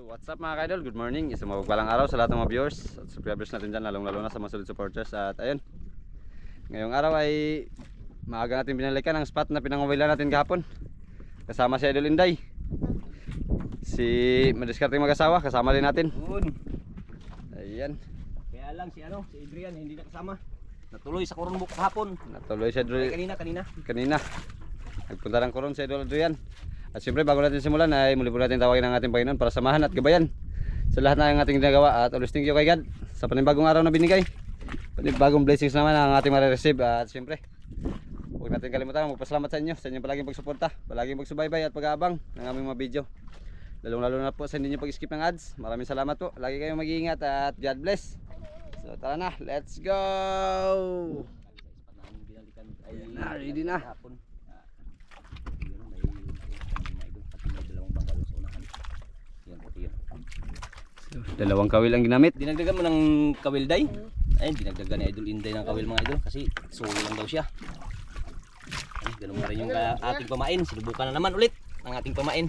So what's up mga kaidol? Good morning. Isang mapagpalang araw sa lahat ng mga viewers at subscribers natin dyan, lalong lalo na sa mga solid supporters. At ayun, ngayong araw ay maaga natin binalikan ang spot na pinangawilan natin kahapon. Kasama si Idol Inday. Si Madiscarte mag-asawa, kasama din natin. Ayan, Kaya lang si ano, si Adrian hindi nakasama. Natuloy sa Coronbook kahapon. natuloy si Idol kanina, kanina. kanina. Nagpunta ng koron si Idol Adrian. At siyempre bago natin simulan ay muli po natin tawagin ang ating Panginoon para samahan at gabayan sa lahat ng ating ginagawa at always thank you kay God sa panibagong araw na binigay. Panibagong blessings naman ang ating marireceive at siyempre huwag natin kalimutan magpasalamat sa inyo sa inyong palaging pagsuporta, palaging pagsubaybay at pag-aabang ng aming mga video. Lalong lalo na po sa hindi nyo pag-skip ng ads. Maraming salamat po. Lagi kayong mag-iingat at God bless. So tara na, let's go! Ayan na, ready na. Kahapon. Ah, yun, may may idol pati may dalawang bangka doon sa unahan. Yan puti yun. Dalawang kawil ang ginamit. Dinagdagan mo ng kawil day? Ay, dinagdagan ni Idol Inday ng kawil mga idol kasi suwi lang daw siya. Ay, ganun na rin yung ka- ating pamain. Sinubukan na naman ulit ang ating pamain.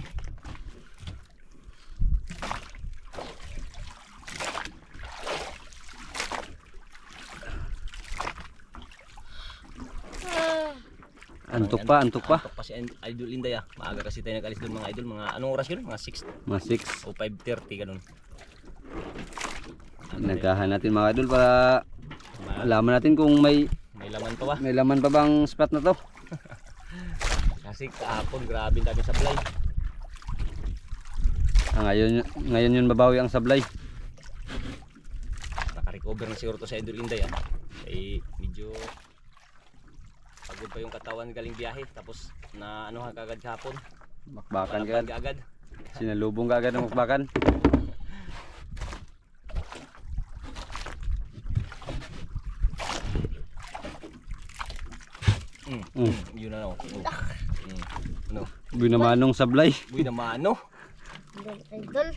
Antok pa, antok pa. Antok pa si Idol Inday ah. Maaga kasi tayo nag-alis doon mga idol. Mga anong oras yun? Mga 6 Mga 6. o 5.30 ganun. Nagkahan natin mga idol para Ma- alaman natin kung may may laman pa ba? may laman pa bang spot na to. Kasi kahapon grabe dami sablay. Ah, ngayon, ngayon yun babawi ang sablay. Naka-recover na siguro to sa Idol Inday ah. Ay medyo pagod pa yung katawan galing biyahe tapos na ano kagad kahapon. Makbakan ka. Agad. Sinalubong ka agad ng makbakan. Mm. Mm. Yun na no. Mm. Ano? Binamanong sablay. Buy na mano. Idol.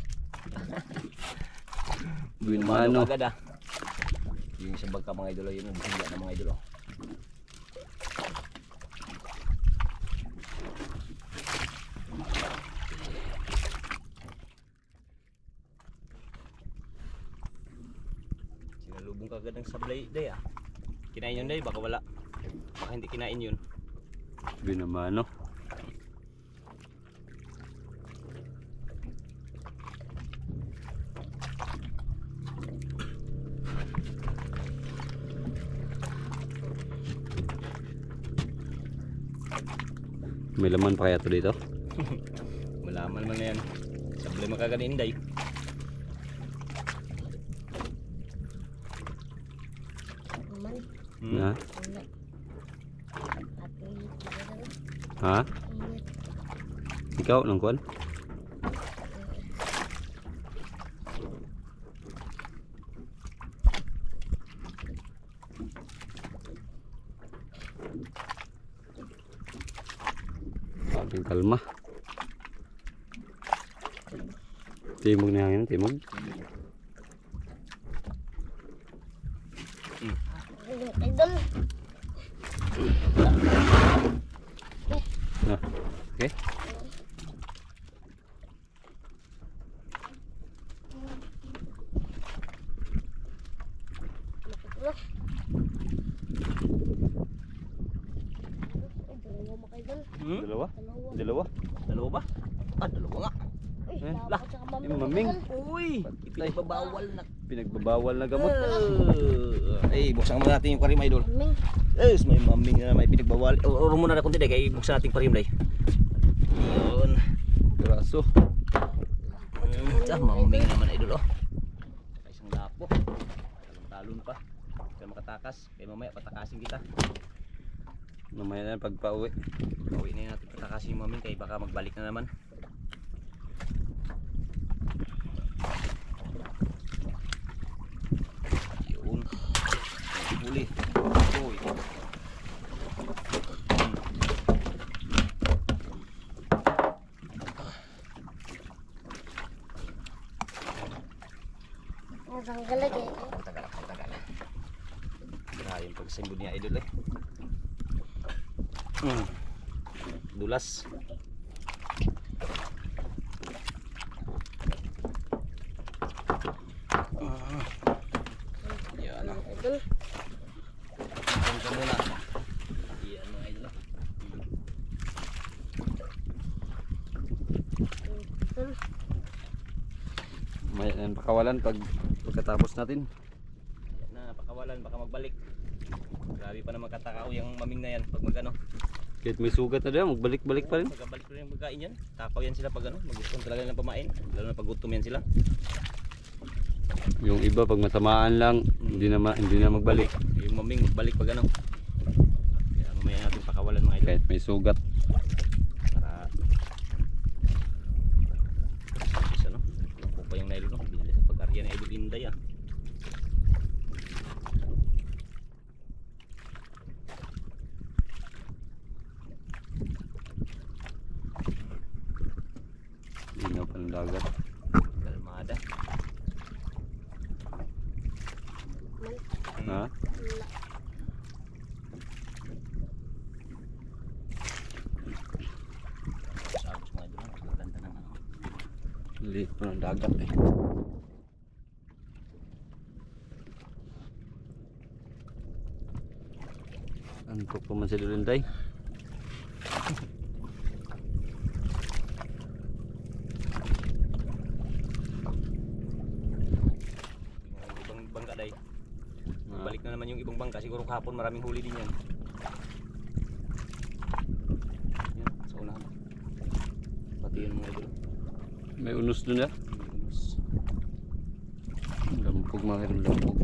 Buy na Mano. agad ah. Yung sa bangka mga idolo yun ang hingga ng mga idolo. Sinalubong ka agad ng sablay day ah. Kinain yun day, baka wala. Baka hindi kinain yun. Binamano. May laman pa kaya to dito? Malaman man na yan. Sablay makaganin day. Aman. Hmm. Ha? Ingat. Ikaw nang kuan? Ating kalma. Timog na hangin, timog. Idol. Ipinagbabawal na. Pinagbabawal na gamot. Uh, ay, buksan mo natin yung karim idol. Maming. Yes, may maming na may pinagbawal. O, o muna na kunti deh, kaya buksan natin yung karim deh. Yun. Braso. Hmm, maming naman idol oh. Sa isang lapo. Talon-talon pa. Kaya makatakas. Kaya mamaya patakasin kita. Mamaya na pag pauwi. Pauwi na natin patakasin yung maming kaya baka magbalik na naman. Yun. Huli. Uy. Ang tanggalag eh. Tagal ako, tagal. Grabe yung pagsimbod niya idol eh. Mm. Dulas. Idol. May yan, pakawalan pag pagkatapos natin. Na pakawalan baka magbalik. Grabe pa naman katakao yung maming na yan pag magano. Kahit may sugat na din, magbalik-balik pa rin. Pagkabalik pa rin yung pagkain yan. Takaw yan sila pag ano, magustuhan talaga nilang pamain. Lalo na pag gutom yan sila. Yung iba pag matamaan lang, hindi na hindi na magbalik. Yung maming magbalik pag ano. Kaya mamaya natin pakawalan mga idol. Kahit may sugat. Para isa no. Ako pa yung nailo no. Binili sa pag-arya ni Idol Inday ah. Linaw pa ng dagat. Kalmada. Ha? Wala. Sabos mga idol. Ang ganda ng ano. Liit pa ng dagat eh. Antok pa man si Lulinday. Yung ibang bangka day. Balik na naman yung ibang bangka. Siguro kahapon maraming huli din. Yan, sa unahan. Pati yun mga idol. May unos dun ya. Minus. Lampog mga hirong lampog.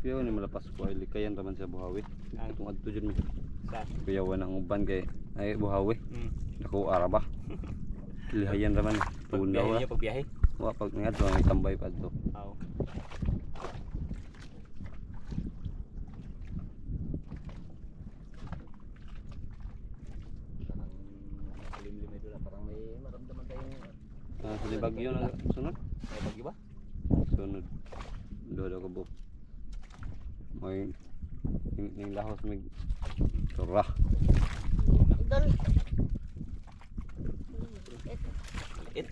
Kaya ni malapas ko ay likayan raman sa buhawi. Ang- Kung adto dyan mi. Sa. Kaya wala ang uban kay ay buhawi. Hmm. Ako araba. Lihayan raman. Tunaw Pagbiyahe na. niya, pagbiyahe. Wa pag nga to may tambay pa to. Oo. Parang makulimlim ito na. Parang may maramdaman tayong Ah, sa bagyo na sunod. may bagyo ba? Sunod. Dodo ka buk. May ning, lahos mig Tura. Idol. It.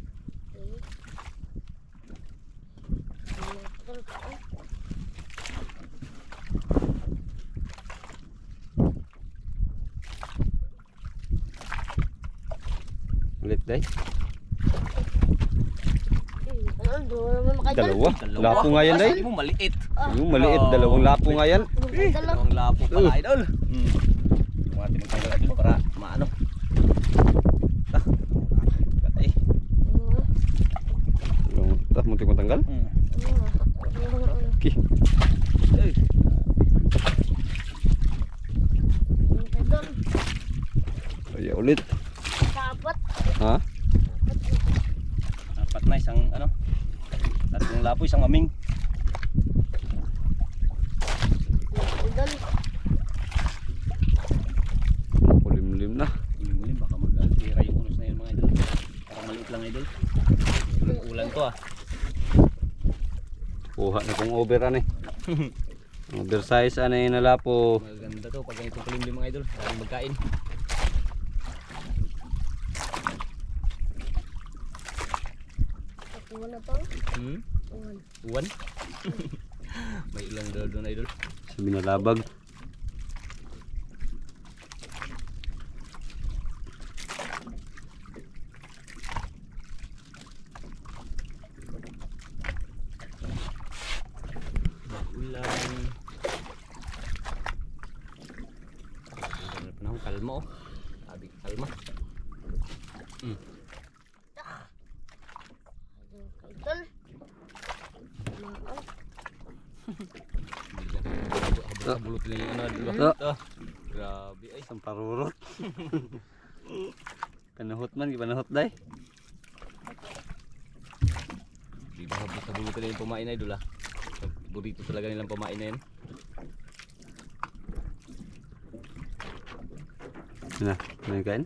Ulit day. Idol, doon naman makaidol. Dalawa. Lapo nga yan day. Sabi mo maliit. Yung maliit dalawang lapo nga yan. Idol. Dalawang lapo pala idol. Hmm. Yung ating magtanggal idol para maano. Ah. Patay. Yung tah muntik mo tanggal. Hmm. Okay. Eh. Idol. Kaya ulit. Dapat. Ha? Apat na isang ano. Tatlong lapo isang maming. Idol. Kulimlim na. Uling-uling baka mag-altira yung unos na yun mga idol. Parang maliit lang idol. Ulan, ulan to ah. Kuha na kong overan eh. Oversize ano yung nalapo. Maganda to pag ganitong kulimlim mga idol. Daming magkain. Na to. Hmm? Uwan. Uwan? May ilang daw doon idol. Sa binalabag. Ulan. Ang ganda ng panahon. Kalma oh. Sabi kalma. Idol. Habulot nila yung ano. Diba? Ah. Ah. Grabe ay. Isang parurot. Panahot man, panahot day. Di ba habulot habulot nila yung pamain na idol ah. Burrito talaga nilang pamain na yan. Ano na, may kain?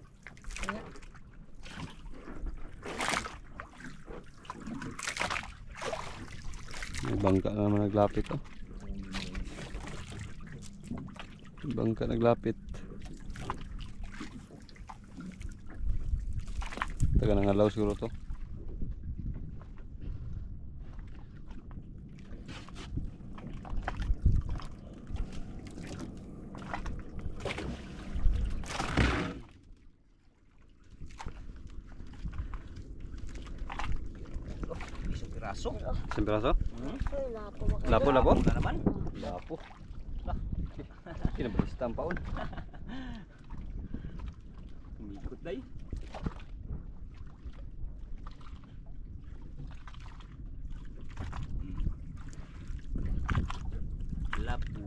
May bangka na naman naglapit oh. Bangka naglapit. Taga nang alaw siguro to. Isang piraso? Hmm? Ay, lapo mga idol. Lapo, lapo? Ano na naman? Lapo. Kinabalista ang paon. Umikot day. Lapu.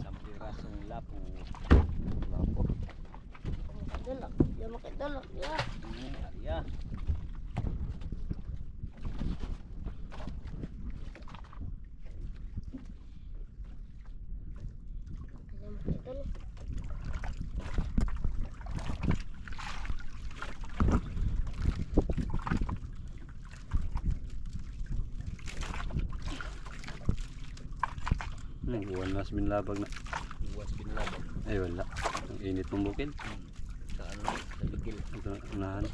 Isang pirasong lapu. Lapo. Mga idol, ah. Yan, mga idol, ah. Yan. Hmm, ya. Yan, mga idol. Hmm, buwan na sa binlabag na. Buwas binalabag. Ay wala. Ang init mong bukid. Hmm. Sa ano sa ligil. Ito unahan.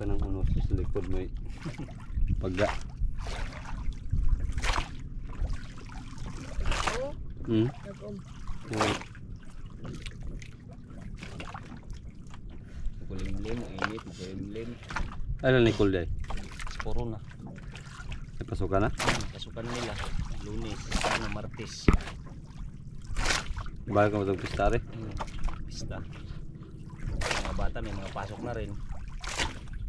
Kanang uno sa likod may pagga. Hmm? nag-um. Init, kulimlim. Ano ni Kulday? Puro na. Pasukan na? Hmm, Pasukan nila. Lunes, ano, Martes. Bago ka matong pistari? Hmm. Pista. Mga bata may mga pasok na rin. Ay, kain, mga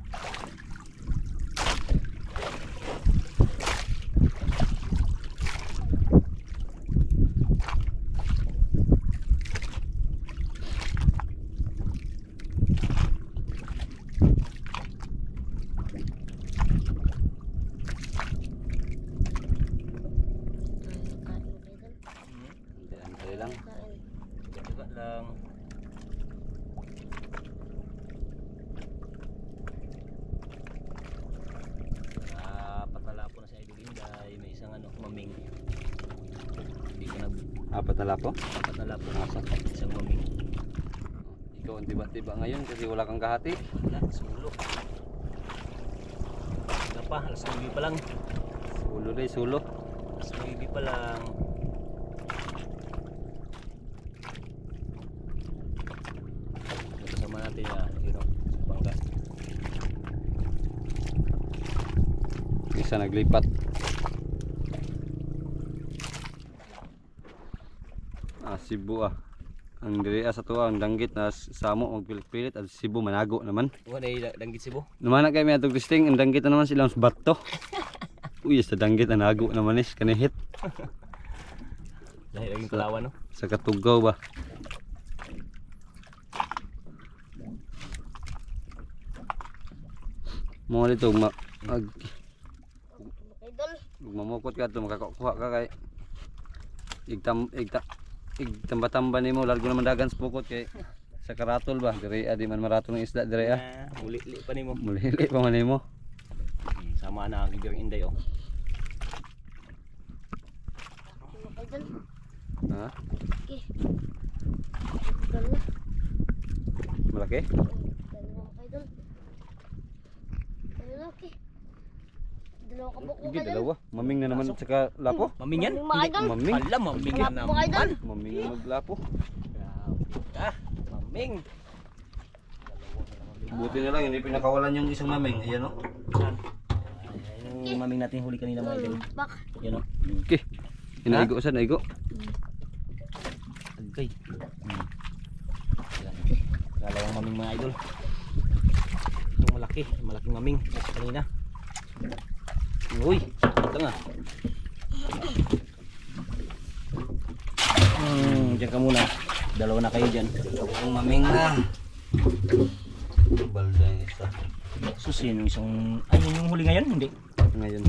idol. Antay lang. Jaga lang. Apat na lapo na sa Idol Inday. May isang ano, maming. Hindi ko na Apat na lapo? apat na lapo. Isang maming. Ikaw ang tiba-tiba ngayon kasi wala kang kahati. Wala, sulo. Wala pa, alas 9 pa lang. Sulo day, sulo. Alas 9 pa lang. Kasama natin ya, you know, sa bangga. Isa naglipat. Ah, Cebu ah. Ang diri ah, sa tuwa ang danggit na samo magpilit-pilit at Cebu manago naman. Wala na danggit sibo. Naman na kay may atong testing, ang danggit na naman silang bato. Uy, sa danggit ang nago naman is kanihit Dahil laging kalawan no. sa katugaw ba. Mo dito ma mag idol. mamukot ka to makakuha ka kay igtam igta igtamba-tamba nimo largo naman dagan sa pukot kay sa karatol ba dire adi man maratol ng isda dire ah. Ah, uli-li pa nimo. Mulili pa man nimo. Hmm, Sama na ang inday oh. Ha? Okay. Idol na. Malaki? Idol. Dalawa. Maming na naman at saka lapo. Maming yan? Maming. Hala, maming idol. naman. Maming na maglapo. Grabe ka. Maming. Buti na lang hindi pinakawalan yung isang maming. Ayan oh. Saan? Ay, yung maming natin huli kanina mga idol. Bak. Yan o. Hmm. Okay. Inaigo sa naigo. Agay. Dalawang maming mga idol. Itong malaki. Malaking maming. Ito kanina. Uy. Ito nga. Hmm, diyan ka muna. Dalawa na kayo dyan. Dalawang maming na. Balda yung isa. Susin yung isang... Ay, yun yung huli ngayon? Hindi. Ngayon.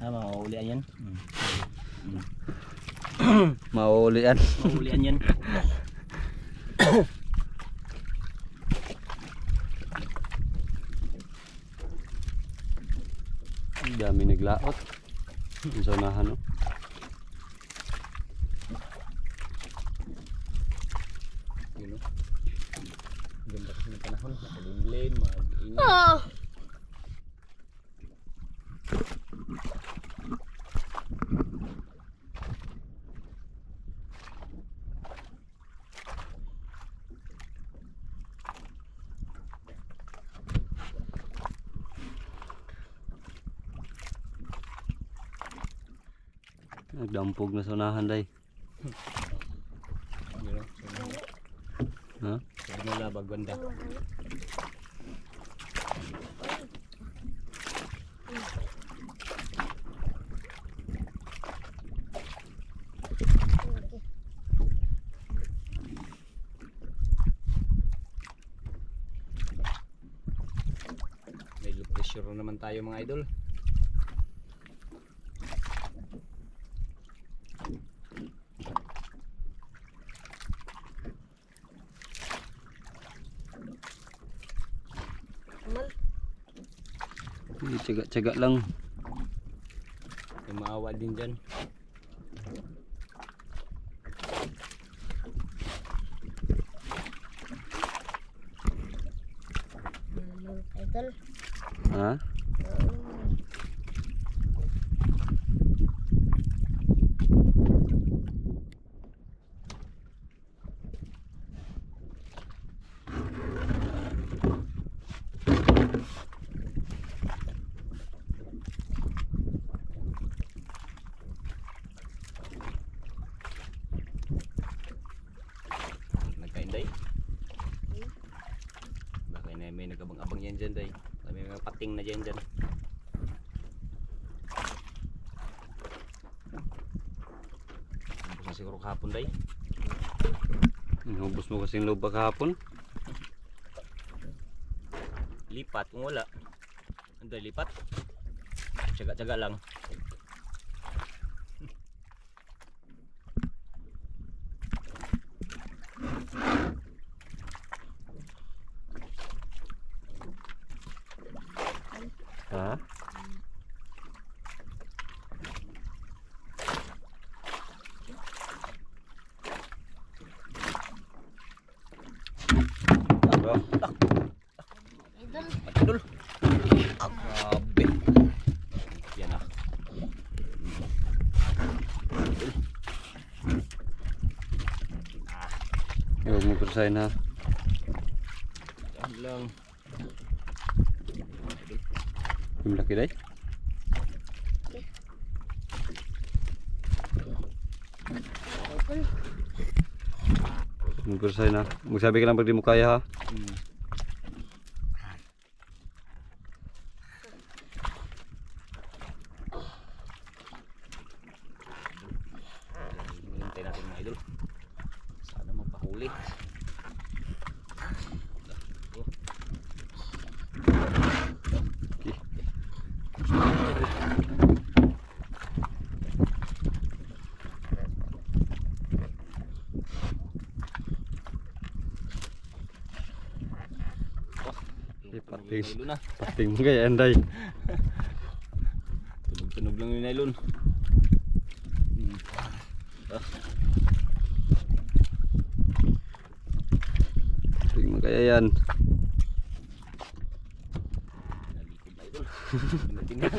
Ah, mauulian yan. Hmm. Mauulian. Mauulian yan. Dami naglaot. Yung sa unahan oh. Yun o. Ganda kasi ng panahon. Makalimlim, mag-init. Oh. Nagdampog na sa unahan day. Ha? Sabi nila bagbanda. May low pressure na naman tayo mga idol. Tsaga-tsaga lang. May maawa din dyan. Mga idol. Ha? Mm. Nagkainday. Baka na may nagabang-abang yan dyan day. May mga pating na dyan dyan. Na siguro kahapon day. Inubos mo kasing loob kahapon. Lipat kung wala. Anday lipat. Tsaga-tsaga lang. Ha? Aba, Idol. Idol. Ah, grabe. Yan ah. Idol. Ah, Kursahin ha. lang. Yung laki day. Mo kursahin ha. Magsabi ka lang pag di mo kaya ha. Hmm. Hintay natin mga idol. Sana magpahuli. Oh. Nylon na. Pating mo kaya day. Tunog-tunog lang yung nylon. Hmm. Ah, Pating mo kaya yan. nalikod na idol. Tingnan.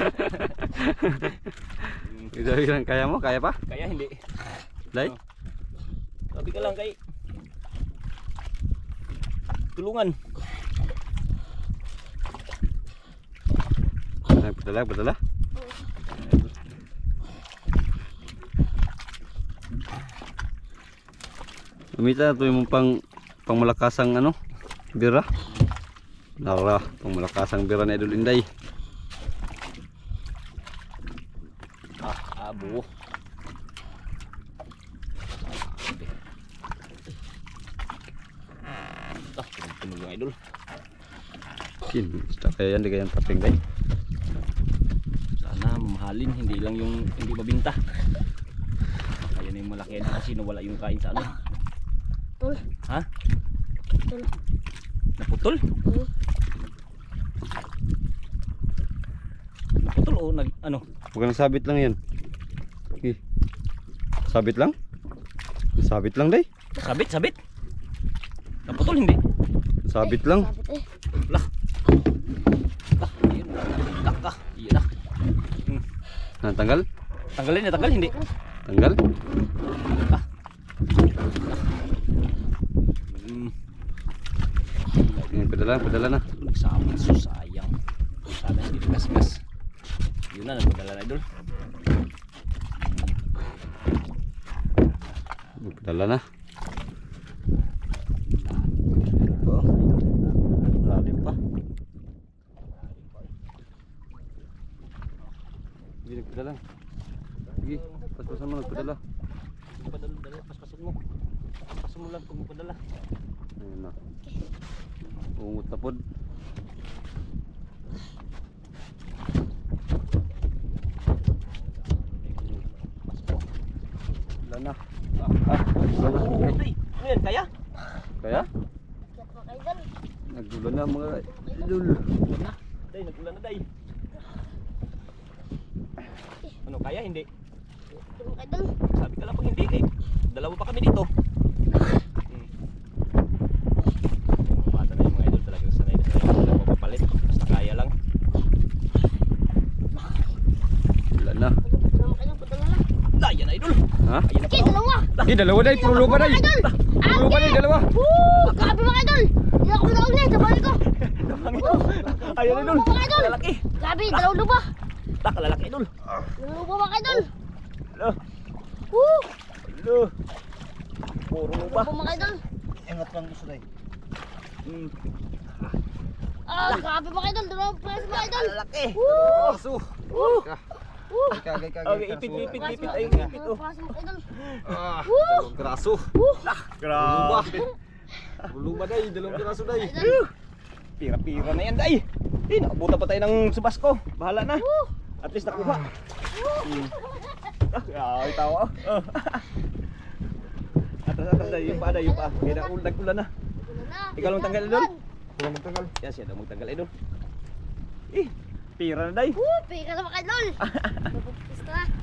Hmm, Sabi ka lang kaya mo, kaya pa? Kaya hindi. Day? Oh. Sabi ka lang kay tulungan. Ay, Padala, padala. Umita na ito yung pang pangmalakasang ano, bira. Nara, pangmalakasang bira na Idol Inday. Ah, abo. Ah, tunog yung idol. Kin, basta day. Sana mamahalin, hindi lang yung hindi mabinta. Kaya na yung malaki yan kasi nawala yung kain sa ano. Tol. Ha? Tol. Naputol? Mm. Naputol o nag ano? Huwag nang sabit lang yan. Okay. Sabit lang? Sabit lang day. Sabit, sabit. Naputol hindi. Sabit lang. Sabit eh. Lah, yun. Kaka, yun na. Hmm. Ha, tanggal? Tanggalin na, tanggal hindi. Tanggal? Hmm. Yan, padala, padala na. Nagsabit so sayang. Sana hindi nagasgas. Yun na, nagpadala na idol. Magpadala na. Oh. Hindi nagpadala. Sige, paspasan mo nagpadala. Padala, dala, paspasin mo. Paspasin mo lang kung magpadala. Ayun na. Ungot na pod. Wala na. Ah, ah, wala na. Oh. Ano yan, kaya? Kaya? Nagulan na mga idol. Ulan na. Day, nagulan na day. Ano, kaya? Hindi. Kaya. Sabi ka lang pag hindi eh. Dalawa pa kami dito. Hmm. Bata na yung mga idol talagang sanay na sanay. Walang mapapalit. Basta kaya lang. Wala na. Idol, padala na. Na idol. Ha? Ayan na Okay, pa. dalawa. Eh, dalawa na. Puro lupa na. Puro lupa na, dalawa. Woo! Grabe mga idol. Hindi ako na. Sabay ko. Damang ito. Ayan idol. Mga idol. Lalaki. Grabe, dalawang lupa. Tak, lalaki idol. Dalawang lupa mga idol. Lo. Woo! Lo. Puro mo ba? Lupa mga idol. Ingat lang gusto na Hmm. Ah, grabe mga idol. Dalawang press mga idol. Lalaki. Woo! Aso. Woo! Woo! Kagay, Okay, ipit, ipit, ipit. Ay, ipit oh. Ah, graso. Grabe. Luma day, dalawang graso. Idol. Pira-pira na yan, day. Eh, nakabuta pa tayo ng subas ko. Bahala na. Woo! At least nakuha. Hmm. Ah, ay tawa. Oh. Atras, atras day. Yung pa, day, yung pa. Kaya na, nag-ulan na. Wala na. Ikaw lang tanggal, idol. Kulang magtagal. Yan, siya daw magtanggal, idol. Eh, pira na, day. Woo! Pika na mga idol.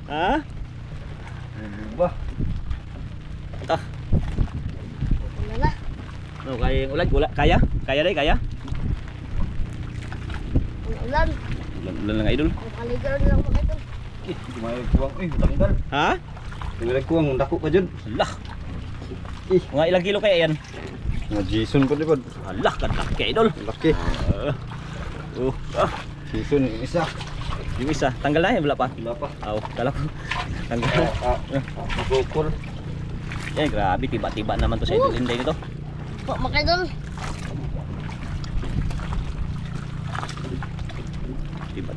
Ha? Ba? Ito. Wala na. Ano, kaya ulan? Ula, kaya? Kaya, day, kaya? Ulan. Ulan lang, idol. Nakaligaw na lang mga idol. Eh, tumayag kuwang. Eh, tanggal. Ha? Tumayag kuwang, dako ka dyan. Lah. Eh. Mga ilang kilo kaya yan? Mga Jason po di ba? Hala, kadlaki, idol. Laki. Ah. Oh, ah. Jason yung isa. Yung isa, tanggal na yan, wala pa. Wala pa. Aw, kala ko. Tanggal. Ah, ah. Bukol. Yan, grabe, tiba-tiba naman to sa idol Inday nito. Po mga idol.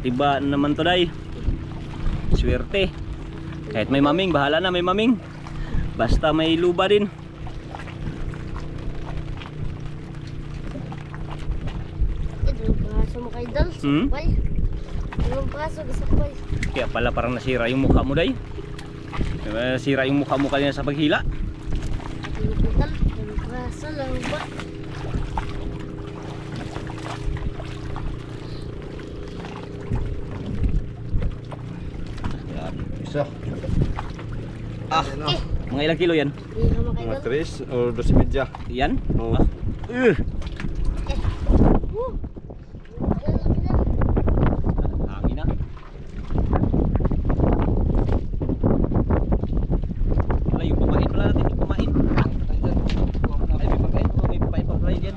Tiba-tiba naman to, day. Swerte. Kahit may maming, bahala na may maming. Basta may luba din. Hmm? Kaya pala parang nasira yung mukha mo, day. Nasira yung mukha mo kanina sa paghila. Dalawang idol. Dalawang braso Isa. Ah, Eh, mga ilang kilo yan? mga Mga idol. 3 o 12 media. Yan? Oo. Ah. Uh. Woo! Ayan, laki na. Hangin na. Wala yung pamain pala natin, yung pamain. Ay, may pamain, oh, may pamain pa pala yan.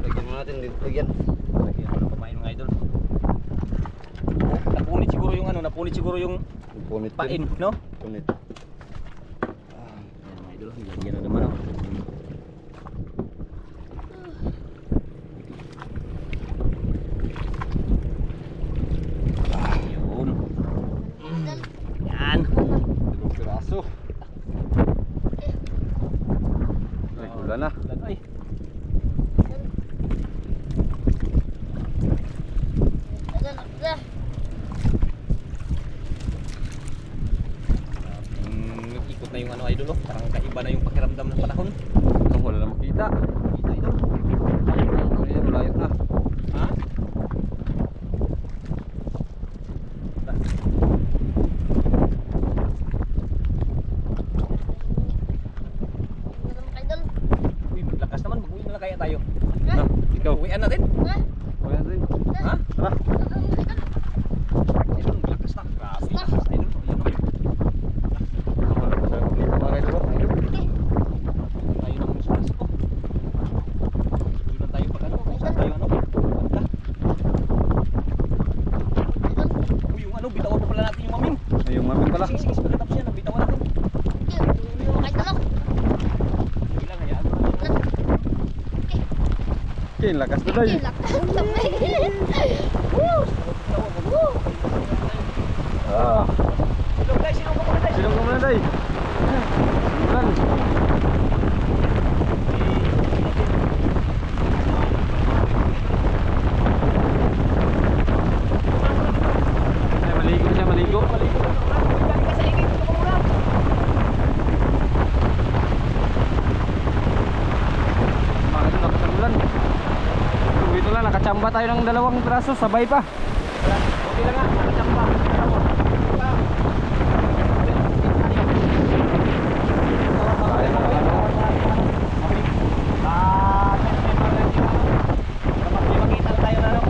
Lagyan mo natin dito. Lagyan. Lagyan ko ng pamain mga idol. Napunit siguro yung ano, napunit siguro yung Punit. Pain, no? Punit. Yan mga idol, lagyan na naman oh. Yun. Idol. Yan. Dalawang piraso. Ay, wala na. Ay. pala. Sige, sige, sige. Tapos yan, nabitawan natin. Okay, lakas na tayo. Ah. Silong ka muna tayo. Silong ka muna tayo. Silong ka tayo. Tayo ng dalawang braso, sabay pa. Okay lang nga, nakachamba. Tama. Kaya na lang. Ah, may mga yung kapag may makita tayo na ano.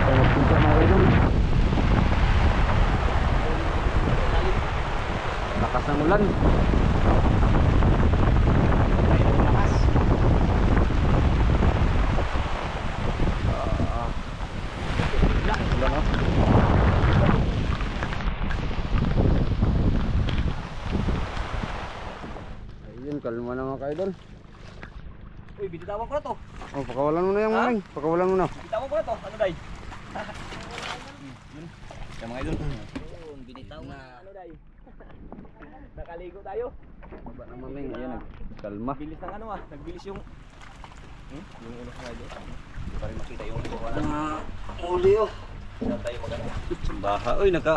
Tayo magpunta mga kaidol. Lakas ng ulan. Lakas. Ah, ulan oh. Ayun, kalma na mga kaidol. Uy, binitawan ko na to. Oh, pakawalan mo na yung Ha? maling. Pakawalan mo na. Binitawan ko na to. Ano day? Yun. Yan mga idol. Yun, binitawan na. Ano day? Nakaligo tayo. Baba na maling. Ayun, kalma. Bilis ng ano ah. Nagbilis yung Hmm? Yung ulo ko idol. Hindi pa rin makita yung ulo ko na. Uli oh. Saan tayo magano? Sambaha. Uy, naka,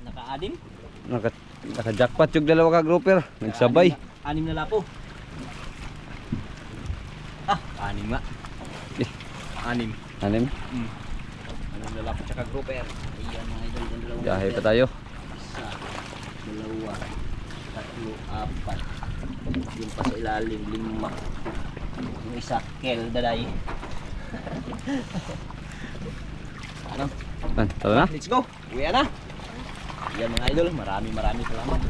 Naka-anim? naka, naka-jackpot yung dalawa ka grouper. Nagsabay. Anim na lapo. Ah, anim nga. Eh. Anim. Anim. Anim na lapo tsaka grouper. Ayan mga idol. yung dalawang Biyahe pa tayo. Isa, dalawa, tatlo, apat. Yung pa sa ilalim, lima. Yung isa, kel, daday. ano? Tara na. Let's go! Uwi na! Yan mga idol, marami marami salamat.